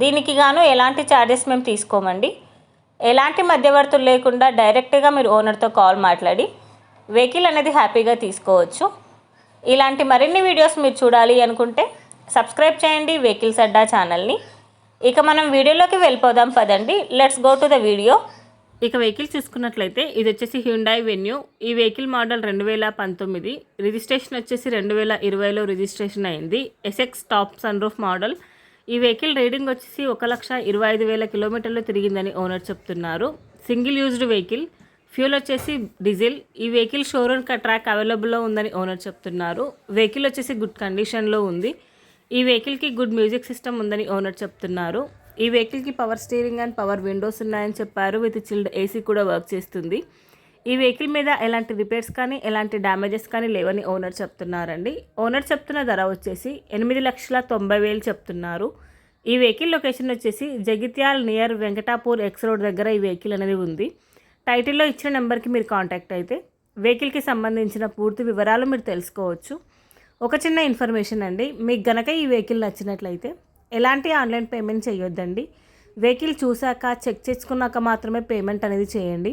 దీనికి గాను ఎలాంటి ఛార్జెస్ మేము తీసుకోమండి. ఎలాంటి మధ్యవర్తులు లేకుండా డైరెక్ట్గా మీరు ఓనర్తో కాల్ మాట్లాడి వెహికల్ అనేది హ్యాపీగా తీసుకోవచ్చు. ఇలాంటి మరిన్ని వీడియోస్ మీరు చూడాలి అనుకుంటే సబ్స్క్రైబ్ చేయండి వెహికల్స్ అడ్డా ఛానల్ని ఇక మనం వీడియోలోకి వెళ్ళిపోదాం పదండి. Let's go to the video ఇక వెహికల్ చూసుకున్నట్లయితే ఇది వచ్చేసి హ్యుండాయ్ వెన్యూ ఈ వెహికల్ మోడల్ రెండు వేల పంతొమ్మిది. రిజిస్ట్రేషన్ వచ్చేసి రెండు వేల ఇరవైలో రిజిస్ట్రేషన్ అయింది. SX top sunroof model. ఈ వెహికల్ రీడింగ్ వచ్చేసి ఒక లక్ష ఇరవై ఐదు వేల కిలోమీటర్లు తిరిగిందని ఓనర్ చెప్తున్నారు. సింగిల్ యూజ్డ్ వెహికల్ ఫ్యూల్ వచ్చేసి డీజిల్. ఈ వెహికల్ షోరూమ్ ట్రాక్ అవైలబుల్లో ఉందని ఓనర్ చెప్తున్నారు. వెహికల్ వచ్చేసి గుడ్ కండిషన్లో ఉంది. ఈ వెహికల్కి గుడ్ మ్యూజిక్ సిస్టమ్ ఉందని ఓనర్ చెప్తున్నారు. ఈ వెహికల్కి power steering and power windows ఉన్నాయని చెప్పారు. విత్ చిల్డ్ ఏసీ కూడా వర్క్ చేస్తుంది. ఈ వెహికల్ మీద ఎలాంటి రిపేర్స్ కానీ ఎలాంటి డ్యామేజెస్ కానీ లేవని ఓనర్ చెప్తున్నారండి. ఓనర్ చెప్తున్న ధర వచ్చేసి ఎనిమిది లక్షల తొంభై వేలు చెప్తున్నారు. ఈ వెహికల్ లొకేషన్ వచ్చేసి Jagtial near Venkatapur X road దగ్గర ఈ వెహికల్ అనేది ఉంది. టైటిల్లో ఇచ్చిన నెంబర్కి మీరు కాంటాక్ట్ అయితే వెహికల్కి సంబంధించిన పూర్తి వివరాలు మీరు తెలుసుకోవచ్చు. ఒక చిన్న ఇన్ఫర్మేషన్ అండి మీకు గనక ఈ వెహికల్ నచ్చినట్లయితే ఎలాంటి ఆన్లైన్ పేమెంట్ చేయొద్దండి. వెహికల్ చూశాక చెక్ చేసుకున్నాక మాత్రమే పేమెంట్ అనేది చేయండి.